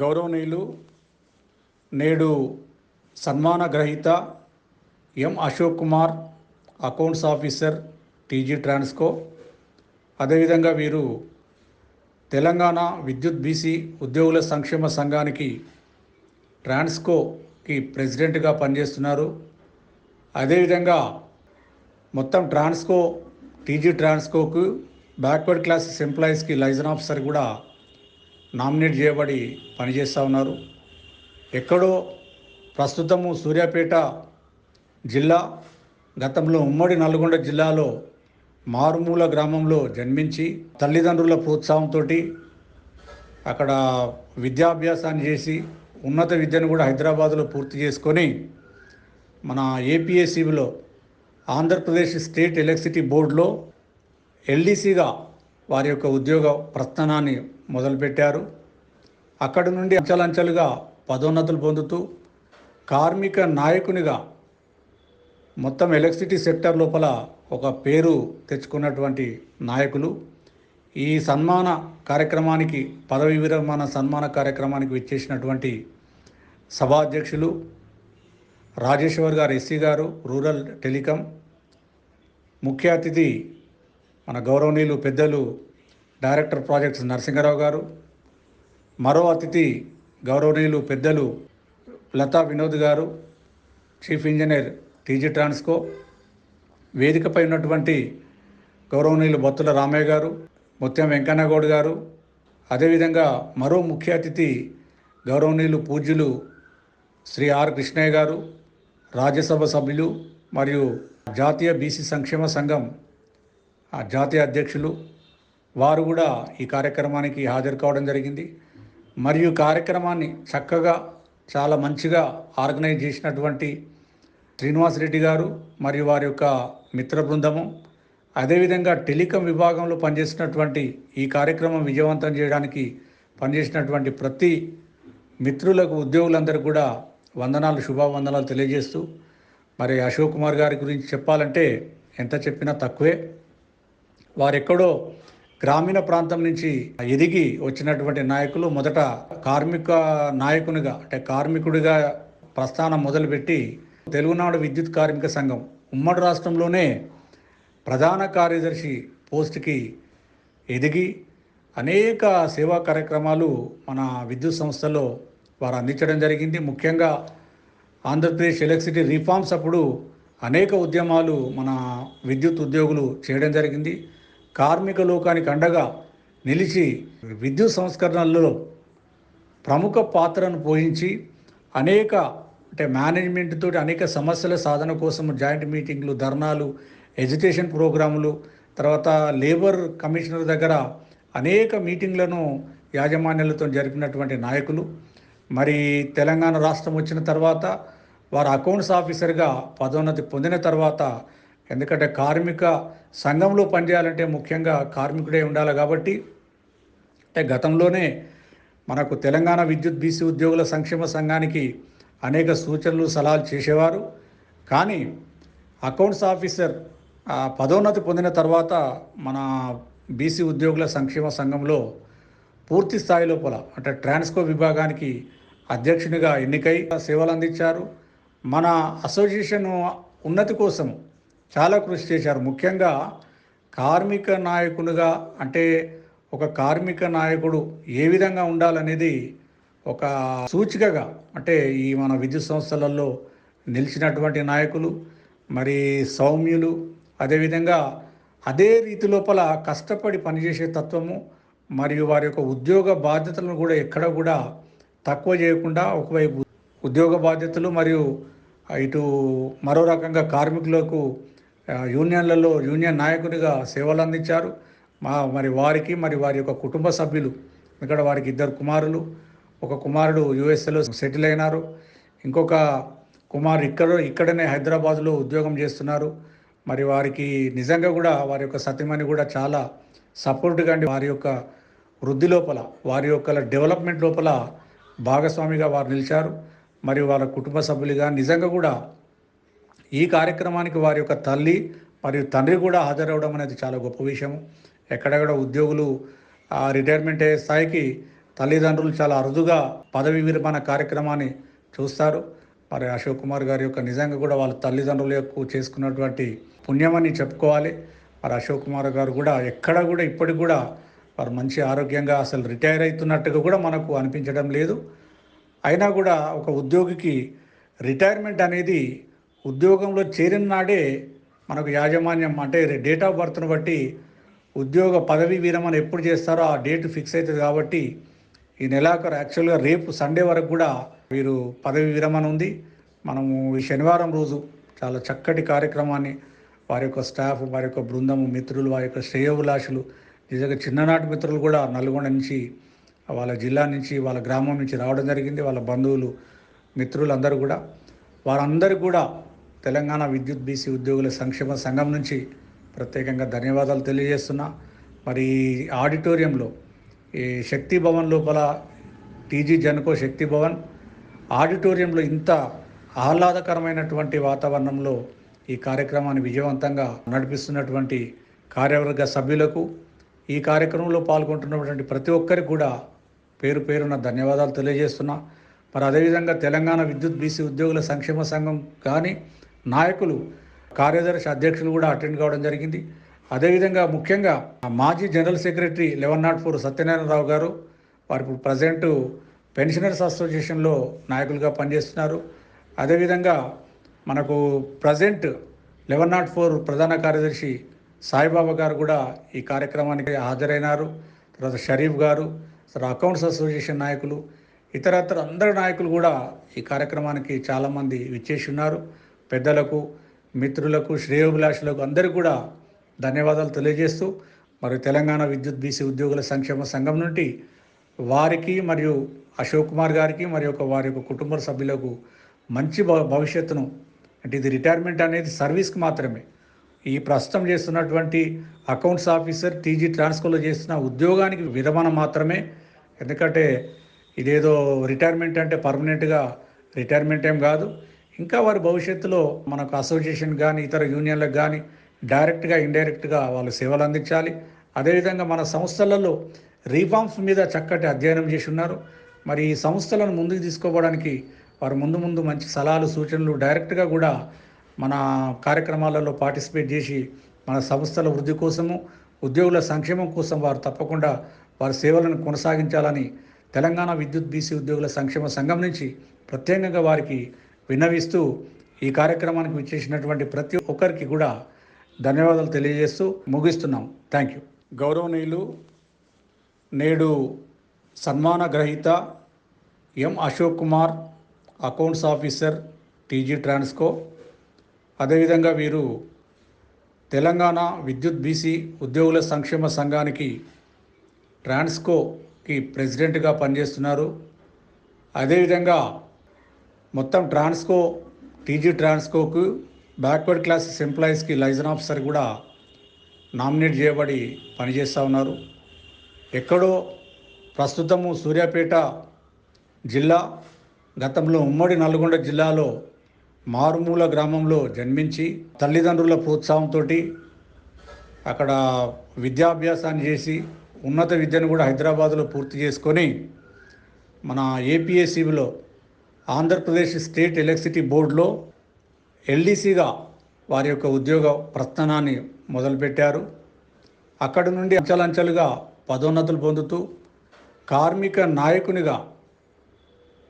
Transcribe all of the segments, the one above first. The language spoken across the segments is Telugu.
గౌరవనీయులు నేడు సన్మాన గ్రహీత M Ashok Kumar accounts officer TG Transco. అదేవిధంగా వీరు తెలంగాణ విద్యుత్ బీసీ ఉద్యోగుల సంక్షేమ సంఘానికి ట్రాన్స్కోకి ప్రెసిడెంట్గా పనిచేస్తున్నారు. అదేవిధంగా మొత్తం ట్రాన్స్కో టీజీ ట్రాన్స్కోకు బ్యాక్వర్డ్ క్లాసెస్ ఎంప్లాయీస్కి లైజన్ ఆఫీసర్ కూడా నామినేట్ చేయబడి పనిచేస్తూ ఉన్నారు. ఎక్కడో ప్రస్తుతము సూర్యాపేట జిల్లా గతంలో ఉమ్మడి నల్గొండ జిల్లాలో మారుమూల గ్రామంలో జన్మించి తల్లిదండ్రుల ప్రోత్సాహంతో అక్కడ విద్యాభ్యాసాన్ని చేసి ఉన్నత విద్యను కూడా హైదరాబాద్లో పూర్తి చేసుకొని మన ఏపీఎస్సీలో ఆంధ్రప్రదేశ్ స్టేట్ ఎలక్ట్రిసిటీ బోర్డులో ఎల్డీసీగా వారి యొక్క ఉద్యోగ ప్రస్థానాన్ని మొదలుపెట్టారు. అక్కడి నుండి అంచెలంచెలుగా పదోన్నతులు పొందుతూ కార్మిక నాయకునిగా మొత్తం ఎలక్ట్రిసిటీ సెక్టర్ లోపల ఒక పేరు తెచ్చుకున్నటువంటి నాయకులు. ఈ సన్మాన కార్యక్రమానికి పదవి విరమణ సన్మాన కార్యక్రమానికి విచ్చేసినటువంటి సభాధ్యక్షులు రాజేశ్వర్ గారు ఎస్సీ గారు రూరల్ టెలికాం. ముఖ్య అతిథి మన గౌరవనీయులు పెద్దలు డైరెక్టర్ ప్రాజెక్ట్స్ నరసింహారావు గారు మరో అతిథి గౌరవనీయులు పెద్దలు లతా వినోద్ గారు చీఫ్ ఇంజనీర్ టీజీ ట్రాన్స్కో వేదికపై ఉన్నటువంటి గౌరవనీయులు బొత్తుల రామయ్య గారు ముత్యం వెంకన్నగౌడ్ గారు అదేవిధంగా మరో ముఖ్య అతిథి గౌరవనీయులు పూజ్యులు శ్రీ ఆర్ కృష్ణయ్య గారు రాజ్యసభ సభ్యులు మరియు జాతీయ బీసీ సంక్షేమ సంఘం జాతీయ అధ్యక్షులు వారు కూడా ఈ కార్యక్రమానికి హాజరు కావడం జరిగింది. మరియు కార్యక్రమాన్ని చక్కగా చాలా మంచిగా ఆర్గనైజ్ చేసినటువంటి శ్రీనివాస్ రెడ్డి గారు మరియు వారి యొక్క మిత్ర బృందము అదేవిధంగా టెలికాం విభాగంలో పనిచేసినటువంటి ఈ కార్యక్రమం విజయవంతం చేయడానికి పనిచేసినటువంటి ప్రతి మిత్రులకు ఉద్యోగులందరూ కూడా వందనాలు శుభవందనాలు తెలియజేస్తూ మరి అశోక్ కుమార్ గారి గురించి చెప్పాలంటే ఎంత చెప్పినా తక్కువే. వారెక్కడో గ్రామీణ ప్రాంతం నుంచి ఎదిగి వచ్చినటువంటి నాయకులు మొదట కార్మిక నాయకునిగా అంటే కార్మికుడిగా ప్రస్థానం మొదలుపెట్టి తెలుగునాడు విద్యుత్ కార్మిక సంఘం ఉమ్మడి రాష్ట్రంలోనే ప్రధాన కార్యదర్శి పోస్ట్కి ఎదిగి అనేక సేవా కార్యక్రమాలు మన విద్యుత్ సంస్థలో వారు అందించడం జరిగింది. ముఖ్యంగా ఆంధ్రప్రదేశ్ ఎలక్ట్రిసిటీ రిఫార్మ్స్ అప్పుడు అనేక ఉద్యమాలు మన విద్యుత్ ఉద్యోగులు చేయడం జరిగింది. కార్మిక లోకానికి అండగా నిలిచి విద్యుత్ సంస్కరణల్లో ప్రముఖ పాత్రను పోషించి అనేక అంటే మేనేజ్మెంట్ తోటి అనేక సమస్యల సాధన కోసం జాయింట్ మీటింగ్లు ధర్నాలు ఎడ్యుకేషన్ ప్రోగ్రాములు తర్వాత లేబర్ కమిషనర్ దగ్గర అనేక మీటింగ్లను యాజమాన్యాలతో జరిపినటువంటి నాయకులు. మరి తెలంగాణ రాష్ట్రం వచ్చిన తర్వాత వారు అకౌంట్స్ ఆఫీసర్గా పదోన్నతి పొందిన తర్వాత ఎందుకంటే కార్మిక సంఘంలో పనిచేయాలంటే ముఖ్యంగా కార్మికుడే ఉండాలి కాబట్టి అంటే గతంలోనే మనకు తెలంగాణ విద్యుత్ బీసీ ఉద్యోగుల సంక్షేమ సంఘానికి అనేక సూచనలు సలహాలు చేసేవారు. కానీ అకౌంట్స్ ఆఫీసర్ పదోన్నతి పొందిన తర్వాత మన బీసీ ఉద్యోగుల సంక్షేమ సంఘంలో పూర్తి స్థాయి లోపల అంటే ట్రాన్స్కో విభాగానికి అధ్యక్షునిగా ఎన్నికై సేవలు అందించారు. మన అసోసియేషన్ ఉన్నతి కోసం చాలా కృషి చేశారు. ముఖ్యంగా కార్మిక నాయకునిగా అంటే ఒక కార్మిక నాయకుడు ఏ విధంగా ఉండాలనేది ఒక సూచికగా అంటే ఈ మన విద్యుత్ సంస్థలలో నిలిచినటువంటి నాయకులు మరి సౌమ్యులు అదేవిధంగా అదే రీతి లోపల కష్టపడి పనిచేసే తత్వము మరియు వారి యొక్క ఉద్యోగ బాధ్యతలను కూడా ఎక్కడ కూడా తక్కువ చేయకుండా ఒకవైపు ఉద్యోగ బాధ్యతలు మరియు ఇటు మరో రకంగా కార్మికులకు యూనియన్లలో యూనియన్ నాయకునిగా సేవలు అందించారు. మా మరి వారికి మరి వారి యొక్క కుటుంబ సభ్యులు ఇక్కడ వారికి ఇద్దరు కుమారులు ఒక కుమారుడు యుఎస్ఏలో సెటిల్ అయినారు. ఇంకొక కుమారుడు ఇక్కడ ఇక్కడనే హైదరాబాద్లో ఉద్యోగం చేస్తున్నారు. మరి వారికి నిజంగా కూడా వారి యొక్క సత్యమని కూడా చాలా సపోర్ట్గా అండి. వారి యొక్క వృద్ధి లోపల వారి యొక్క డెవలప్మెంట్ లోపల భాగస్వామిగా వారు నిలిచారు. మరియు వాళ్ళ కుటుంబ సభ్యులుగా నిజంగా కూడా ఈ కార్యక్రమానికి వారి యొక్క తల్లి మరియు తండ్రి కూడా హాజరవడం అనేది చాలా గొప్ప విషయం ఎక్కడెక్కడ ఉద్యోగులు ఆ, రిటైర్మెంట్ అయ్యే స్థాయికి తల్లిదండ్రులు చాలా అరుదుగా పదవి విరమణ కార్యక్రమాన్ని చూస్తారు. మరి అశోక్ కుమార్ గారి యొక్క నిజంగా కూడా వాళ్ళ తల్లిదండ్రుల యొక్క చేసుకున్నటువంటి పుణ్యమని చెప్పుకోవాలి. మరి అశోక్ కుమార్ గారు కూడా ఎక్కడ కూడా ఇప్పటికి కూడా వారు మంచి ఆరోగ్యంగా అసలు రిటైర్ అవుతున్నట్టుగా కూడా మనకు అనిపించడం లేదు. అయినా కూడా ఒక ఉద్యోగికి రిటైర్మెంట్ అనేది ఉద్యోగంలో చేరిన నాడే మనకు యాజమాన్యం అంటే డేట్ ఆఫ్ బర్త్ను బట్టి ఉద్యోగ పదవి విరమణ ఎప్పుడు చేస్తారో ఆ డేట్ ఫిక్స్ అవుతుంది కాబట్టి ఈ నెలాఖరు యాక్చువల్గా రేపు సండే వరకు కూడా వీరు పదవి విరమణ ఉంది. మనము ఈ శనివారం రోజు చాలా చక్కటి కార్యక్రమాన్ని వారి యొక్క స్టాఫ్ వారి యొక్క బృందము మిత్రులు వారి యొక్క శ్రేయోభిలాషులు నిజంగా చిన్ననాటి మిత్రులు కూడా నల్గొండ నుంచి వాళ్ళ జిల్లా నుంచి వాళ్ళ గ్రామం నుంచి రావడం జరిగింది. వాళ్ళ బంధువులు మిత్రులు అందరూ కూడా వారందరూ కూడా తెలంగాణ విద్యుత్ బీసీ ఉద్యోగుల సంక్షేమ సంఘం నుంచి ప్రత్యేకంగా ధన్యవాదాలు తెలియజేస్తున్నా. మరి ఆడిటోరియంలో ఈ శక్తి భవన్ లోపల టీజీ జనకో శక్తి భవన్ ఆడిటోరియంలో ఇంత ఆహ్లాదకరమైనటువంటి వాతావరణంలో ఈ కార్యక్రమాన్ని విజయవంతంగా నడిపిస్తున్నటువంటి కార్యవర్గ సభ్యులకు ఈ కార్యక్రమంలో పాల్గొంటున్నటువంటి ప్రతి ఒక్కరికి కూడా పేరు పేరున ధన్యవాదాలు తెలియజేస్తున్నా. మరి అదేవిధంగా తెలంగాణ విద్యుత్ బీసీ ఉద్యోగుల సంక్షేమ సంఘం కానీ నాయకులు కార్యదర్శి అధ్యక్షులు కూడా అటెండ్ కావడం జరిగింది. అదేవిధంగా ముఖ్యంగా మాజీ general secretary eleven nought four Satyanarayana Rao గారు వారు ఇప్పుడు ప్రజెంటు పెన్షనర్స్ అసోసియేషన్లో నాయకులుగా పనిచేస్తున్నారు. అదేవిధంగా మనకు ప్రజెంట్ లెవెన్ నాట్ ఫోర్ ప్రధాన కార్యదర్శి సాయిబాబా గారు కూడా ఈ కార్యక్రమానికి హాజరైనారు. తర్వాత షరీఫ్ గారు తర్వాత అకౌంట్స్ అసోసియేషన్ నాయకులు ఇతరత్ర అందరు నాయకులు కూడా ఈ కార్యక్రమానికి చాలామంది విచ్చేసి ఉన్నారు. పెద్దలకు మిత్రులకు శ్రేయోభిలాషులకు అందరికీ కూడా ధన్యవాదాలు తెలియజేస్తూ మరియు తెలంగాణ విద్యుత్ బీసీ ఉద్యోగుల సంక్షేమ సంఘం నుండి వారికి మరియు అశోక్ కుమార్ గారికి మరియు ఒక వారి యొక్క కుటుంబ సభ్యులకు మంచి భవిష్యత్తును అంటే ఇది రిటైర్మెంట్ అనేది సర్వీస్కి మాత్రమే. ఈ ప్రస్తుతం చేస్తున్నటువంటి అకౌంట్స్ ఆఫీసర్ టీజీ ట్రాన్స్ఫర్లో చేస్తున్న ఉద్యోగానికి విరమణ మాత్రమే. ఎందుకంటే ఇదేదో రిటైర్మెంట్ అంటే పర్మనెంట్గా రిటైర్మెంట్ ఏం కాదు. ఇంకా వారి భవిష్యత్తులో మనకు అసోసియేషన్ కానీ ఇతర యూనియన్లకు కానీ డైరెక్ట్గా ఇండైరెక్ట్గా వాళ్ళు సేవలు అందించాలి. అదేవిధంగా మన సంస్థలలో రీఫార్మ్స్ మీద చక్కటి అధ్యయనం చేసి ఉన్నారు. మరి ఈ సంస్థలను ముందుకు తీసుకోవడానికి వారు ముందు ముందు మంచి సలహాలు సూచనలు డైరెక్ట్గా కూడా మన కార్యక్రమాలలో పార్టిసిపేట్ చేసి మన సంస్థల వృద్ధి కోసము ఉద్యోగుల సంక్షేమం కోసం వారు తప్పకుండా వారి సేవలను కొనసాగించాలని తెలంగాణ విద్యుత్ బీసీ ఉద్యోగుల సంక్షేమ సంఘం నుంచి ప్రత్యేకంగా వారికి విన్నవిస్తూ ఈ కార్యక్రమానికి విచ్చేసినటువంటి ప్రతి ఒక్కరికి కూడా ధన్యవాదాలు తెలియజేస్తూ ముగిస్తున్నాం. థ్యాంక్ యూ గౌరవనీయులు నేడు సన్మాన గ్రహీత M Ashok Kumar accounts officer TG Transco. అదేవిధంగా వీరు తెలంగాణ విద్యుత్ బీసీ ఉద్యోగుల సంక్షేమ సంఘానికి ట్రాన్స్కోకి ప్రెసిడెంట్గా పనిచేస్తున్నారు. అదేవిధంగా మొత్తం ట్రాన్స్కో టీజీ ట్రాన్స్కోకు బ్యాక్వర్డ్ క్లాసెస్ ఎంప్లాయీస్కి లైజన్ ఆఫీసర్ కూడా నామినేట్ చేయబడి పనిచేస్తూ ఉన్నారు. ఎక్కడో ప్రస్తుతము సూర్యాపేట జిల్లా గతంలో ఉమ్మడి నల్గొండ జిల్లాలో మారుమూల గ్రామంలో జన్మించి తల్లిదండ్రుల ప్రోత్సాహంతో అక్కడ విద్యాభ్యాసాన్ని చేసి ఉన్నత విద్యను కూడా హైదరాబాద్లో పూర్తి చేసుకొని మన ఏపీఎస్సీలో ఆంధ్రప్రదేశ్ స్టేట్ ఎలక్ట్రిసిటీ బోర్డులో ఎల్డీసీగా వారి యొక్క ఉద్యోగ ప్రస్థానాన్ని మొదలుపెట్టారు. అక్కడి నుండి అంచెలంచెలుగా పదోన్నతులు పొందుతూ కార్మిక నాయకునిగా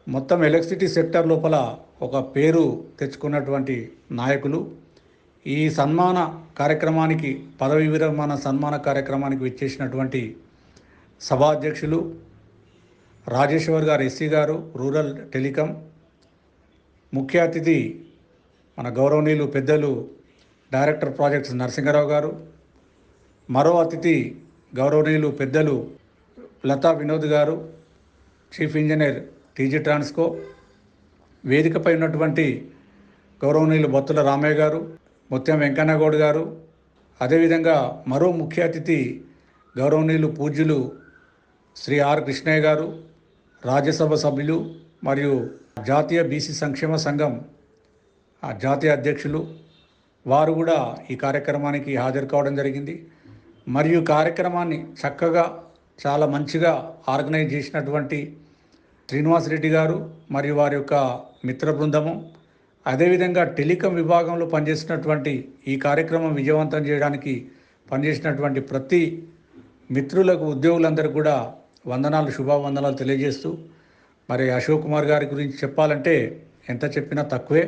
మొత్తం ఎలక్ట్రిసిటీ సెక్టర్ లోపల ఒక పేరు తెచ్చుకున్నటువంటి నాయకులు. ఈ సన్మాన కార్యక్రమానికి పదవి విరమణ సన్మాన కార్యక్రమానికి విచ్చేసినటువంటి సభాధ్యక్షులు రాజేశ్వర్ గారు ఎస్సీ గారు రూరల్ టెలికాం. ముఖ్య అతిథి మన గౌరవనీయులు పెద్దలు డైరెక్టర్ ప్రాజెక్ట్స్ నరసింహారావు గారు. మరో అతిథి గౌరవనీయులు పెద్దలు లతా వినోద్ గారు చీఫ్ ఇంజనీర్ టీజీ ట్రాన్స్కో. వేదికపై ఉన్నటువంటి గౌరవనీయులు బొత్తుల రామయ్య గారు ముత్యం వెంకన్నగౌడ్ గారు. అదేవిధంగా మరో ముఖ్య అతిథి గౌరవనీయులు పూజ్యులు శ్రీ ఆర్ కృష్ణయ్య గారు. రాజ్యసభ సభ్యులు మరియు జాతీయ బీసీ సంక్షేమ సంఘం జాతీయ అధ్యక్షులు వారు కూడా ఈ కార్యక్రమానికి హాజరు కావడం జరిగింది. మరియు కార్యక్రమాన్ని చక్కగా చాలా మంచిగా ఆర్గనైజ్ చేసినటువంటి శ్రీనివాస్ రెడ్డి గారు మరియు వారి యొక్క మిత్ర బృందము అదేవిధంగా టెలికాం విభాగంలో పనిచేసినటువంటి ఈ కార్యక్రమం విజయవంతం చేయడానికి పనిచేసినటువంటి ప్రతి మిత్రులకు ఉద్యోగులందరూ కూడా వందనాలు శుభావందనాలు తెలియజేస్తూ మరి అశోక్ కుమార్ గారి గురించి చెప్పాలంటే ఎంత చెప్పినా తక్కువే.